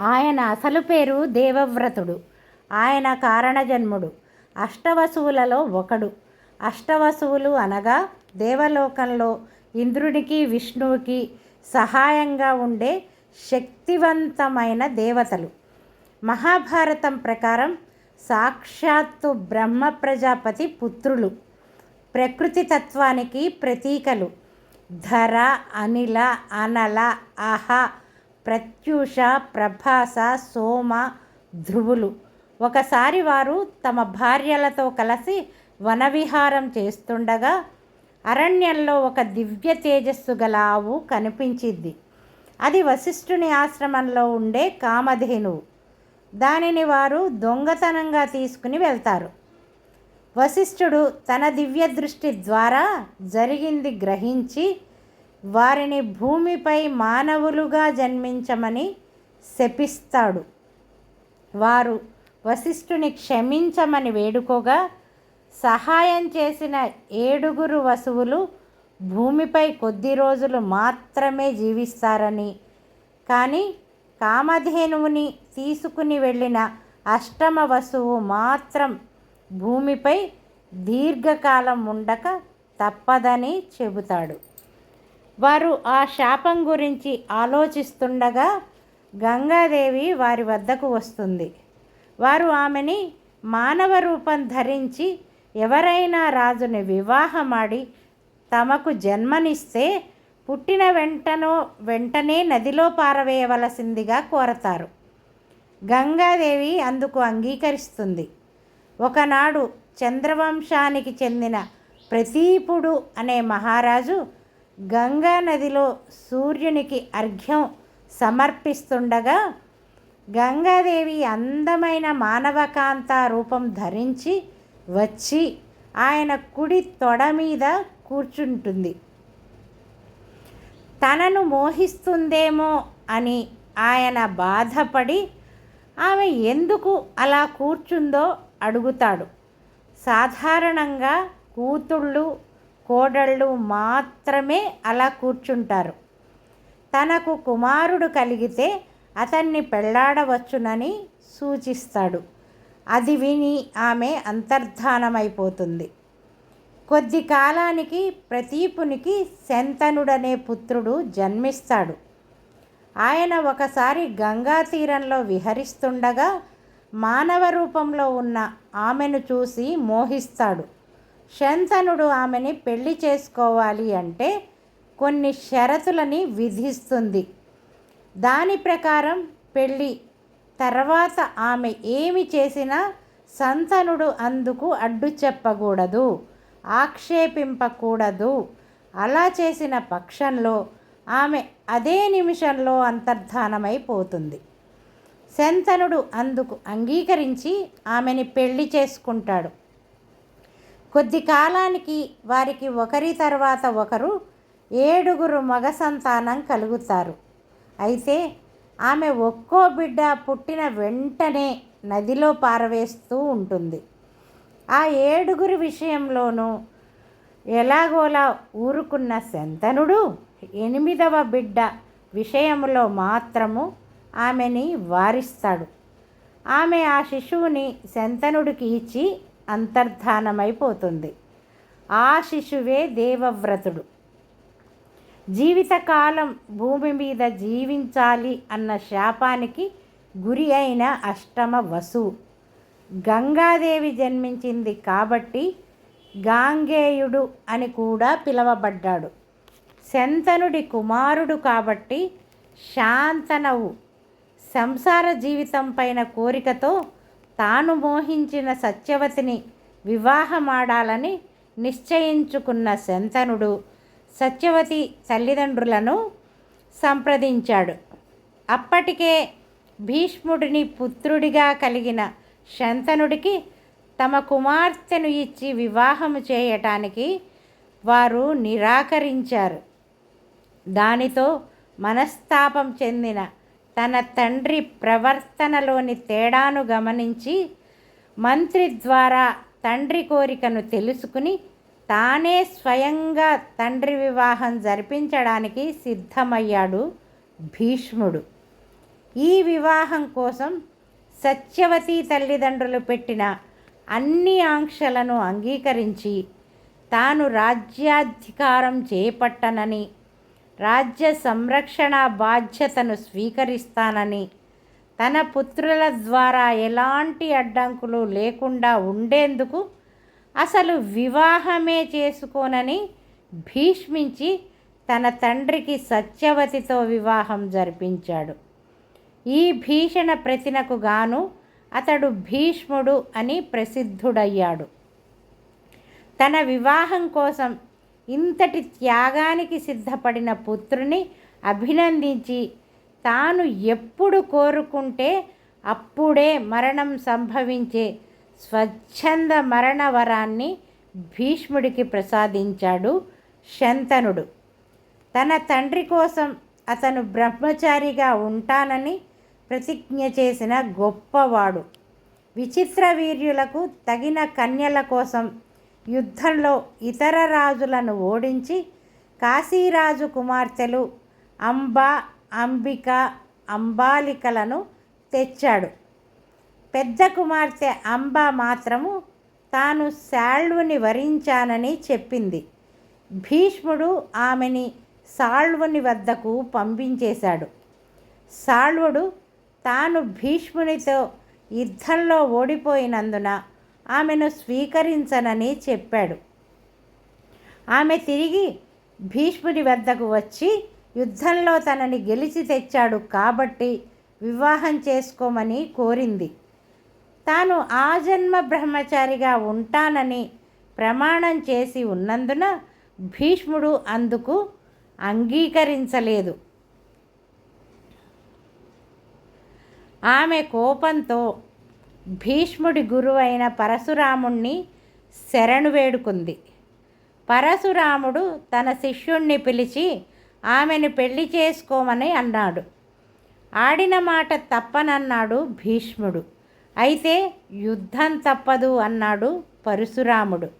ఆయన అసలు పేరు దేవవ్రతుడు. ఆయన కారణజన్ముడు. అష్టవసువులలో ఒకడు. అష్టవసువులు అనగా దేవలోకంలో ఇంద్రునికి విష్ణువుకి సహాయంగా ఉండే శక్తివంతమైన దేవతలు. మహాభారతం ప్రకారం సాక్షాత్తు బ్రహ్మ ప్రజాపతి పుత్రులు. ప్రకృతి తత్వానికి ప్రతీకలు. ధర అనిల అనల అహ ప్రత్యూష ప్రభాస సోమ ధ్రువులు. ఒకసారి వారు తమ భార్యలతో కలిసి వనవిహారం చేస్తుండగా అరణ్యంలో ఒక దివ్య తేజస్సు గల ఆవు కనిపించింది. అది వశిష్ఠుని ఆశ్రమంలో ఉండే కామధేనువు. దానిని వారు దొంగతనంగా తీసుకుని వెళ్తారు. వశిష్ఠుడు తన దివ్య దృష్టి ద్వారా జరిగింది గ్రహించి వారిని భూమిపై మానవులుగా జన్మించమని శపిస్తాడు. వారు వశిష్ఠుని క్షమించమని వేడుకోగా సహాయం చేసిన ఏడుగురు వసువులు భూమిపై కొద్ది రోజులు మాత్రమే జీవిస్తారని కానీ కామధేనువుని తీసుకుని వెళ్ళిన అష్టమ వసువు మాత్రం భూమిపై దీర్ఘకాలం ఉండక తప్పదని చెబుతాడు. వారు ఆ శాపం గురించి ఆలోచిస్తుండగా గంగాదేవి వారి వద్దకు వస్తుంది. వారు ఆమెని మానవ రూపం ధరించి ఎవరైనా రాజుని వివాహమాడి తమకు జన్మనిస్తే పుట్టిన వెంటనో వెంటనే నదిలో పారవేయవలసిందిగా కోరతారు. గంగాదేవి అందుకు అంగీకరిస్తుంది. ఒకనాడు చంద్రవంశానికి చెందిన ప్రతీపుడు అనే మహారాజు గంగా నదిలో సూర్యునికి అర్ఘ్యం సమర్పిస్తుండగా గంగాదేవి అందమైన మానవకాంత రూపం ధరించి వచ్చి ఆయన కుడి తొడ మీద కూర్చుంటుంది. తనను మోహిస్తుందేమో అని ఆయన బాధపడి ఆమె ఎందుకు అలా కూర్చుందో అడుగుతాడు. సాధారణంగా కూతుళ్ళు కోడళ్ళు మాత్రమే అలా కూర్చుంటారు. తనకు కుమారుడు కలిగితే అతన్ని పెళ్ళాడవచ్చునని సూచిస్తాడు. అది విని ఆమె అంతర్ధానమైపోతుంది. కొద్ది కాలానికి ప్రతీపునికి శంతనుడనే పుత్రుడు జన్మిస్తాడు. ఆయన ఒకసారి గంగా తీరంలో విహరిస్తుండగా మానవ రూపంలో ఉన్న ఆమెను చూసి మోహిస్తాడు. శంతనుడు ఆమెని పెళ్ళి చేసుకోవాలి అంటే కొన్ని షరతులని విధిస్తుంది. దాని ప్రకారం పెళ్ళి తర్వాత ఆమె ఏమి చేసినా సంతనుడు అందుకు అడ్డు చెప్పకూడదు ఆక్షేపింపకూడదు. అలా చేసిన పక్షంలో ఆమె అదే నిమిషంలో అంతర్ధానమైపోతుంది శంతనుడు అందుకు అంగీకరించి ఆమెని పెళ్ళి చేసుకుంటాడు. కొద్ది కాలానికి వారికి ఒకరి తర్వాత ఒకరు ఏడుగురు మగ సంతానం కలుగుతారు. అయితే ఆమె ఒక్కో బిడ్డ పుట్టిన వెంటనే నదిలో పారవేస్తూ ఉంటుంది. ఆ ఏడుగురి విషయంలోనూ ఎలాగోలా ఊరుకున్న శంతనుడు ఎనిమిదవ బిడ్డ విషయంలో మాత్రము ఆమెని వారిస్తాడు. ఆమె ఆ శిశువుని శంతనుడికి ఇచ్చి అంతర్ధానమైపోతుంది. ఆ శిశువే దేవవ్రతుడు. జీవితకాలం భూమి మీద జీవించాలి అన్న శాపానికి గురి అయిన అష్టమ వసు. గంగాదేవి జన్మించింది కాబట్టి గాంగేయుడు అని కూడా పిలవబడ్డాడు. శంతనుడి కుమారుడు కాబట్టి శాంతనవు. సంసార జీవితం పైన కోరికతో తాను మోహించిన సత్యవతిని వివాహమాడాలని నిశ్చయించుకున్న శంతనుడు సత్యవతి తల్లిదండ్రులను సంప్రదించాడు. అప్పటికే భీష్ముడిని పుత్రుడిగా కలిగిన శంతనుడికి తమ కుమార్తెను ఇచ్చి వివాహము చేయటానికి వారు నిరాకరించారు. దానితో మనస్తాపం చెందిన తన తండ్రి ప్రవర్తనలోని తేడాను గమనించి మంత్రి ద్వారా తండ్రి కోరికను తెలుసుకుని తానే స్వయంగా తండ్రి వివాహం జరిపించడానికి సిద్ధమయ్యాడు భీష్ముడు. ఈ వివాహం కోసం సత్యవతి తల్లిదండ్రులు పెట్టిన అన్ని ఆంక్షలను అంగీకరించి తాను రాజ్యాధికారం చేపట్టనని రాజ్య సంరక్షణ బాధ్యతను స్వీకరిస్తానని తన పుత్రుల ద్వారా ఎలాంటి అడ్డంకులు లేకుండా ఉండేందుకు అసలు వివాహమే చేసుకోనని భీష్మించి తన తండ్రికి సత్యవతితో వివాహం జరిపించాడు. ఈ భీషణ ప్రతినకు గాను అతడు భీష్ముడు అని ప్రసిద్ధుడయ్యాడు. తన వివాహం కోసం ఇంతటి త్యాగానికి సిద్ధపడిన పుత్రుని అభినందించి తాను ఎప్పుడు కోరుకుంటే అప్పుడే మరణం సంభవించే స్వచ్ఛంద మరణ వరాన్ని భీష్ముడికి ప్రసాదించాడు శంతనుడు. తన తండ్రి కోసం అతను బ్రహ్మచారిగా ఉంటానని ప్రతిజ్ఞ చేసిన గొప్పవాడు. విచిత్ర వీర్యులకు తగిన కన్యల కోసం యుద్ధంలో ఇతర రాజులను ఓడించి కాశీరాజు కుమార్తెలు అంబ అంబిక అంబాలికలను తెచ్చాడు. పెద్ద కుమార్తె అంబ మాత్రము తాను శాల్వుని వరించానని చెప్పింది. భీష్ముడు ఆమెని సాళ్వుని వద్దకు పంపించేశాడు. సాళ్వుడు తాను భీష్మునితో యుద్ధంలో ఓడిపోయినందున ఆమెను స్వీకరించనని చెప్పాడు. ఆమె తిరిగి భీష్ముని వద్దకు వచ్చి యుద్ధంలో తనని గెలిచి తెచ్చాడు కాబట్టి వివాహం చేసుకోమని కోరింది. తాను ఆజన్మ బ్రహ్మచారిగా ఉంటానని ప్రమాణం చేసి ఉన్నందున భీష్ముడు అందుకు అంగీకరించలేదు. ఆమె కోపంతో భీష్ముడి గురువైన పరశురాముణ్ణి శరణు వేడుకుంది. పరశురాముడు తన శిష్యుణ్ణి పిలిచి ఆమెను పెళ్ళి చేసుకోమని అన్నాడు. ఆడిన మాట తప్పనన్నాడు భీష్ముడు. అయితే యుద్ధం తప్పదు అన్నాడు పరశురాముడు.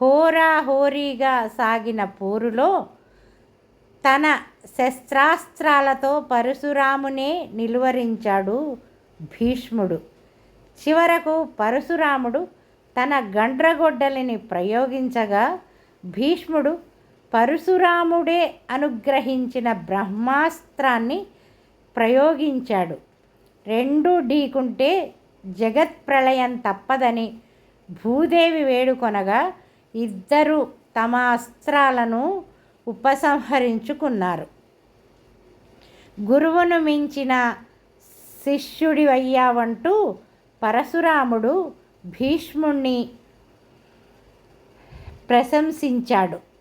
హోరా హోరీగా సాగిన పోరులో తన శస్త్రాస్త్రాలతో పరశురామునే నిలువరించాడు భీష్ముడు. చివరకు పరశురాముడు తన గండ్రగొడ్డలిని ప్రయోగించగా భీష్ముడు పరశురాముడే అనుగ్రహించిన బ్రహ్మాస్త్రాన్ని ప్రయోగించాడు. రెండు ఢీకుంటే జగత్ ప్రళయం తప్పదని భూదేవి వేడుకొనగా ఇద్దరు తమ అస్త్రాలను ఉపసంహరించుకున్నారు. గురువును మించిన శిష్యుడివయ్యావంటూ పరశురాముడు భీష్ముణ్ణి ప్రశంసించాడు.